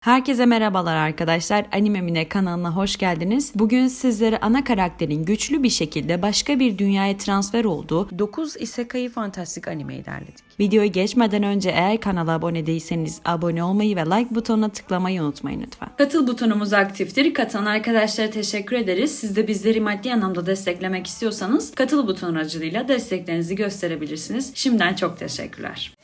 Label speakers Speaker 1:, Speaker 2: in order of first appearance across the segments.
Speaker 1: Herkese merhabalar arkadaşlar. Anime Mine kanalına hoş geldiniz. Bugün sizlere ana karakterin güçlü bir şekilde başka bir dünyaya transfer olduğu 9 isekai fantastik animeyi derledik. Videoyu geçmeden önce eğer kanala abone değilseniz abone olmayı ve like butonuna tıklamayı unutmayın lütfen. Katıl butonumuz aktiftir. Katılan arkadaşlara teşekkür ederiz. Siz de bizleri maddi anlamda desteklemek istiyorsanız katıl butonu aracılığıyla desteklerinizi gösterebilirsiniz. Şimdiden çok teşekkürler.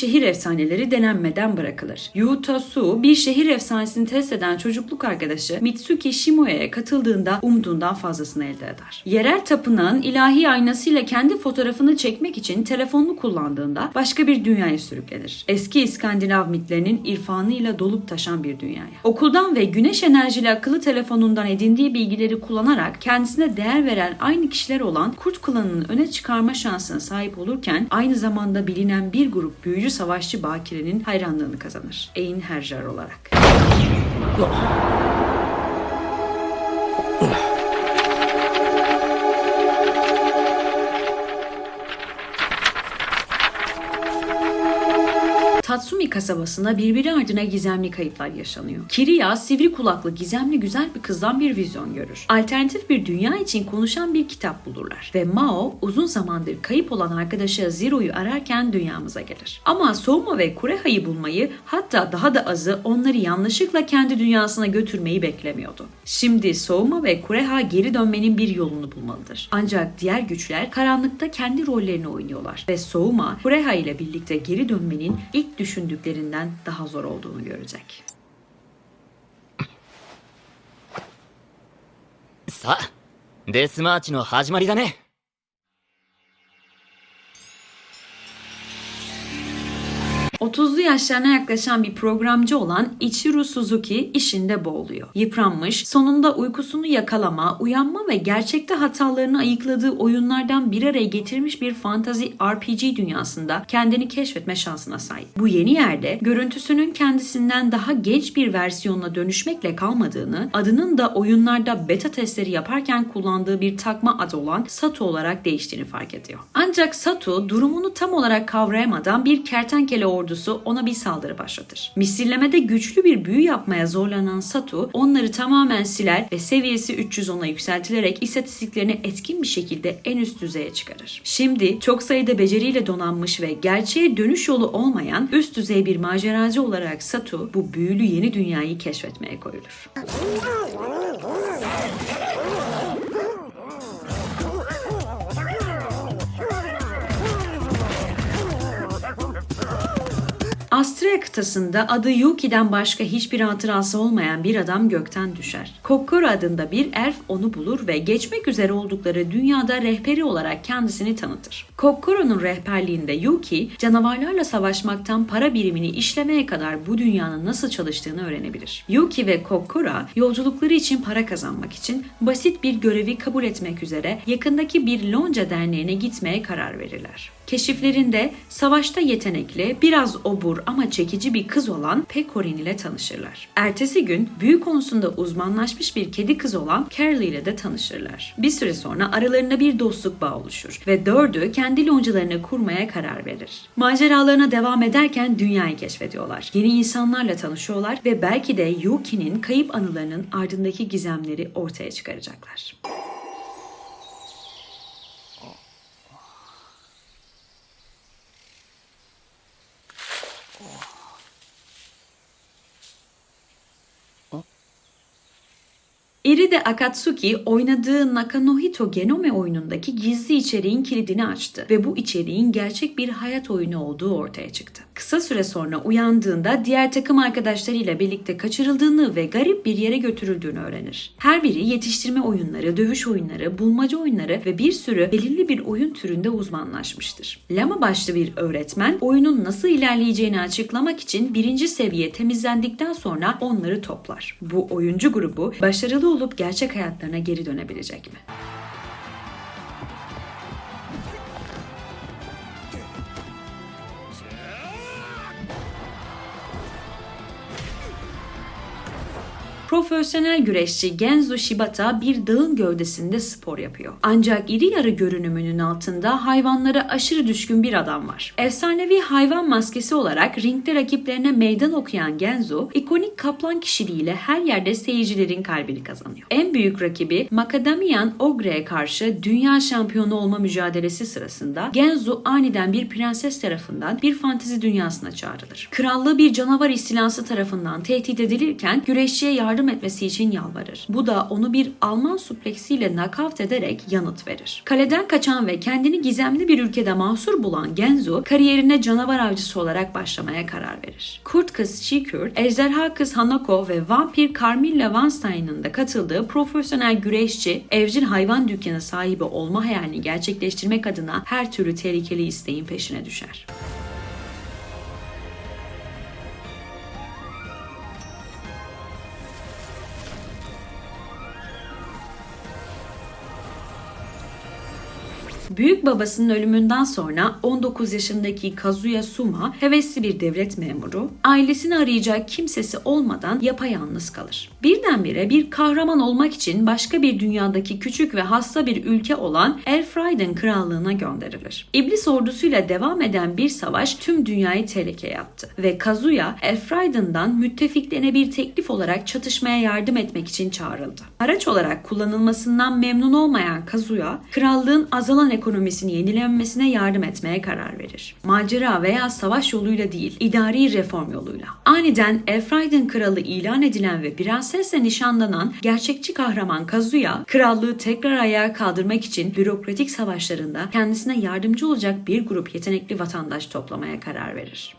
Speaker 1: Şehir efsaneleri denenmeden bırakılır. Yuta Su bir şehir efsanesini test eden çocukluk arkadaşı Mitsuki Shimoya'ya katıldığında umduğundan fazlasını elde eder. Yerel tapınağın ilahi aynasıyla kendi fotoğrafını çekmek için telefonunu kullandığında başka bir dünyaya sürüklenir. Eski İskandinav mitlerinin irfanıyla dolup taşan bir dünyaya. Okuldan ve güneş enerjili akıllı telefonundan edindiği bilgileri kullanarak kendisine değer veren aynı kişiler olan Kurt klanının öne çıkarma şansına sahip olurken aynı zamanda bilinen bir grup büyücü savaşçı bakirenin hayranlığını kazanır. Ein Herjar olarak. Tatsumi kasabasında birbiri ardına gizemli kayıplar yaşanıyor. Kiriya sivri kulaklı gizemli güzel bir kızdan bir vizyon görür. Alternatif bir dünya için konuşan bir kitap bulurlar. Ve Mao uzun zamandır kayıp olan arkadaşı Zero'yu ararken dünyamıza gelir. Ama Souma ve Kureha'yı bulmayı hatta daha da azı onları yanlışlıkla kendi dünyasına götürmeyi beklemiyordu. Şimdi Souma ve Kureha geri dönmenin bir yolunu bulmalıdır. Ancak diğer güçler karanlıkta kendi rollerini oynuyorlar ve Souma Kureha ile birlikte geri dönmenin ilk düşündüklerinden daha zor olduğunu görecek.
Speaker 2: さあデスマーチの始まりだね
Speaker 1: 30'lu yaşlarına yaklaşan bir programcı olan Ichiro Suzuki işinde boğuluyor. Yıpranmış, sonunda uykusunu yakalama, uyanma ve gerçekte hatalarını ayıkladığı oyunlardan bir araya getirmiş bir fantazi RPG dünyasında kendini keşfetme şansına sahip. Bu yeni yerde görüntüsünün kendisinden daha genç bir versiyonuna dönüşmekle kalmadığını, adının da oyunlarda beta testleri yaparken kullandığı bir takma ad olan Sato olarak değiştiğini fark ediyor. Ancak Sato durumunu tam olarak kavrayamadan bir kertenkele ordusu ona bir saldırı başlatır. Misillemede güçlü bir büyü yapmaya zorlanan Satu onları tamamen siler ve seviyesi 310'a yükseltilerek istatistiklerini etkin bir şekilde en üst düzeye çıkarır. Şimdi çok sayıda beceriyle donanmış ve gerçeğe dönüş yolu olmayan üst düzey bir maceracı olarak Satu bu büyülü yeni dünyayı keşfetmeye koyulur. Astrea kıtasında adı Yuki'den başka hiçbir hatırası olmayan bir adam gökten düşer. Kokkoro adında bir elf onu bulur ve geçmek üzere oldukları dünyada rehberi olarak kendisini tanıtır. Kokkoro'nun rehberliğinde Yuki, canavarlarla savaşmaktan para birimini işlemeye kadar bu dünyanın nasıl çalıştığını öğrenebilir. Yuki ve Kokkoro yolculukları için para kazanmak için basit bir görevi kabul etmek üzere yakındaki bir lonca derneğine gitmeye karar verirler. Keşiflerinde savaşta yetenekli, biraz obur ama çekici bir kız olan Pekorin ile tanışırlar. Ertesi gün büyü konusunda uzmanlaşmış bir kedi kız olan Carly ile de tanışırlar. Bir süre sonra aralarında bir dostluk bağı oluşur ve dördü kendi loncalarını kurmaya karar verir. Maceralarına devam ederken dünyayı keşfediyorlar. Yeni insanlarla tanışıyorlar ve belki de Yuki'nin kayıp anılarının ardındaki gizemleri ortaya çıkaracaklar. Eride Akatsuki oynadığı Nakanohito Genome oyunundaki gizli içeriğin kilidini açtı ve bu içeriğin gerçek bir hayat oyunu olduğu ortaya çıktı. Kısa süre sonra uyandığında diğer takım arkadaşlarıyla birlikte kaçırıldığını ve garip bir yere götürüldüğünü öğrenir. Her biri yetiştirme oyunları, dövüş oyunları, bulmaca oyunları ve bir sürü belirli bir oyun türünde uzmanlaşmıştır. Lama başlı bir öğretmen oyunun nasıl ilerleyeceğini açıklamak için birinci seviye temizlendikten sonra onları toplar. Bu oyuncu grubu başarılı olup gerçek hayatlarına geri dönebilecek mi? Profesyonel güreşçi Genzo Shibata bir dağın gövdesinde spor yapıyor. Ancak iri yarı görünümünün altında hayvanlara aşırı düşkün bir adam var. Efsanevi hayvan maskesi olarak ringde rakiplerine meydan okuyan Genzo, ikonik kaplan kişiliğiyle her yerde seyircilerin kalbini kazanıyor. En büyük rakibi Macadamian Ogre'ye karşı dünya şampiyonu olma mücadelesi sırasında Genzo aniden bir prenses tarafından bir fantezi dünyasına çağrılır. Krallığı bir canavar istilası tarafından tehdit edilirken güreşçiye yardım etmesi için yalvarır. Bu da onu bir Alman supleksiyle nakavt ederek yanıt verir. Kaleden kaçan ve kendini gizemli bir ülkede mahsur bulan Genzo kariyerine canavar avcısı olarak başlamaya karar verir. Kurt kız Shikür, ejderha kız Hanako ve vampir Carmilla Weinstein'ın da katıldığı profesyonel güreşçi, evcil hayvan dükkanı sahibi olma hayalini gerçekleştirmek adına her türlü tehlikeli isteğin peşine düşer. Büyük babasının ölümünden sonra 19 yaşındaki Kazuya Suma hevesli bir devlet memuru, ailesini arayacak kimsesi olmadan yapayalnız kalır. Birdenbire bir kahraman olmak için başka bir dünyadaki küçük ve hasta bir ülke olan Elfraiden krallığına gönderilir. İblis ordusuyla devam eden bir savaş tüm dünyayı tehlikeye attı ve Kazuya Elfraiden'dan müttefiklerine bir teklif olarak çatışmaya yardım etmek için çağrıldı. Araç olarak kullanılmasından memnun olmayan Kazuya, krallığın azalan ekonomisini yenilenmesine yardım etmeye karar verir. Macera veya savaş yoluyla değil, idari reform yoluyla. Aniden Elfraiden kralı ilan edilen ve prensesle nişanlanan gerçekçi kahraman Kazuya, krallığı tekrar ayağa kaldırmak için bürokratik savaşlarında kendisine yardımcı olacak bir grup yetenekli vatandaş toplamaya karar verir.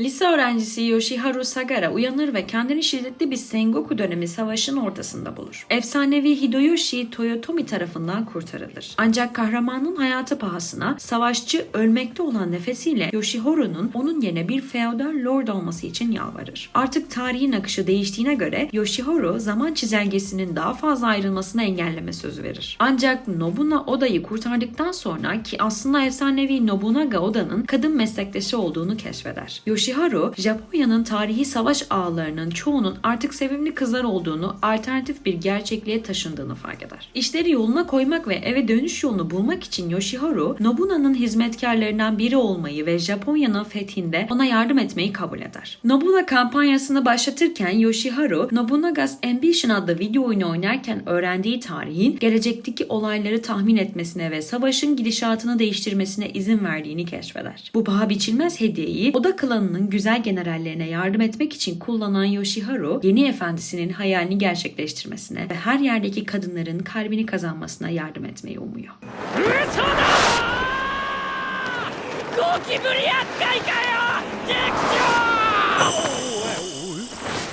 Speaker 1: Lise öğrencisi Yoshiharu Sagara uyanır ve kendini şiddetli bir Sengoku dönemi savaşın ortasında bulur. Efsanevi Hideyoshi Toyotomi tarafından kurtarılır. Ancak kahramanın hayatı pahasına savaşçı ölmekte olan nefesiyle Yoshiharu'nun onun yerine bir feodal lord olması için yalvarır. Artık tarihin akışı değiştiğine göre Yoshiharu zaman çizelgesinin daha fazla ayrılmasını engelleme sözü verir. Ancak Nobuna Oda'yı kurtardıktan sonra ki aslında efsanevi Nobunaga Oda'nın kadın meslektaşı olduğunu keşfeder. Yoshiharu, Japonya'nın tarihi savaş ağlarının çoğunun artık sevimli kızlar olduğunu, alternatif bir gerçekliğe taşındığını fark eder. İşleri yoluna koymak ve eve dönüş yolunu bulmak için Yoshiharu, Nobuna'nın hizmetkarlarından biri olmayı ve Japonya'nın fethinde ona yardım etmeyi kabul eder. Nobuna kampanyasını başlatırken Yoshiharu, Nobunaga's Ambition adlı video oyunu oynarken öğrendiği tarihin gelecekteki olayları tahmin etmesine ve savaşın gidişatını değiştirmesine izin verdiğini keşfeder. Bu paha biçilmez hediyeyi Oda klanının Osman'ın güzel generallerine yardım etmek için kullanan Yoshiharu, yeni efendisinin hayalini gerçekleştirmesine ve her yerdeki kadınların kalbini kazanmasına yardım etmeyi umuyor.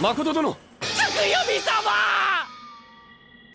Speaker 3: Makoto 殿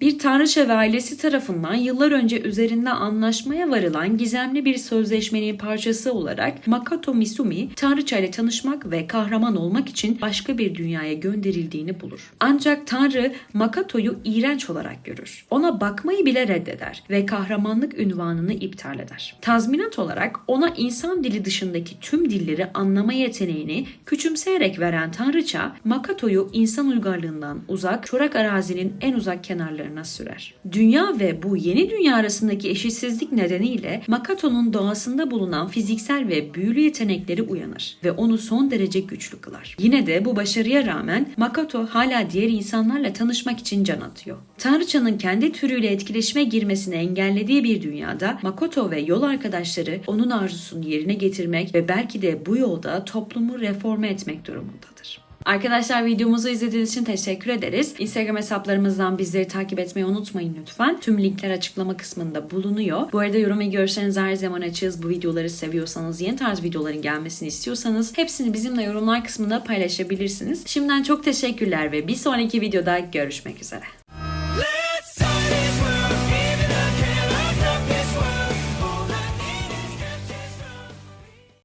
Speaker 1: bir tanrıça ve ailesi tarafından yıllar önce üzerinde anlaşmaya varılan gizemli bir sözleşmenin parçası olarak Makoto Misumi, tanrıça ile tanışmak ve kahraman olmak için başka bir dünyaya gönderildiğini bulur. Ancak tanrı Makoto'yu iğrenç olarak görür. Ona bakmayı bile reddeder ve kahramanlık ünvanını iptal eder. Tazminat olarak ona insan dili dışındaki tüm dilleri anlama yeteneğini küçümseyerek veren tanrıça, Makoto'yu insan uygarlığından uzak, çorak arazinin en uzak kenarlarına sürer. Dünya ve bu yeni dünya arasındaki eşitsizlik nedeniyle Makato'nun doğasında bulunan fiziksel ve büyülü yetenekleri uyanır ve onu son derece güçlü kılar. Yine de bu başarıya rağmen Makoto hala diğer insanlarla tanışmak için can atıyor. Tanrıçanın kendi türüyle etkileşime girmesini engellediği bir dünyada Makoto ve yol arkadaşları onun arzusunu yerine getirmek ve belki de bu yolda toplumu reforme etmek durumundadır. Arkadaşlar videomuzu izlediğiniz için teşekkür ederiz. Instagram hesaplarımızdan bizleri takip etmeyi unutmayın lütfen. Tüm linkler açıklama kısmında bulunuyor. Bu arada yorum ve görüşlerinizi her zaman açığız. Bu videoları seviyorsanız, yeni tarz videoların gelmesini istiyorsanız hepsini bizimle yorumlar kısmında paylaşabilirsiniz. Şimdiden çok teşekkürler ve bir sonraki videoda görüşmek üzere.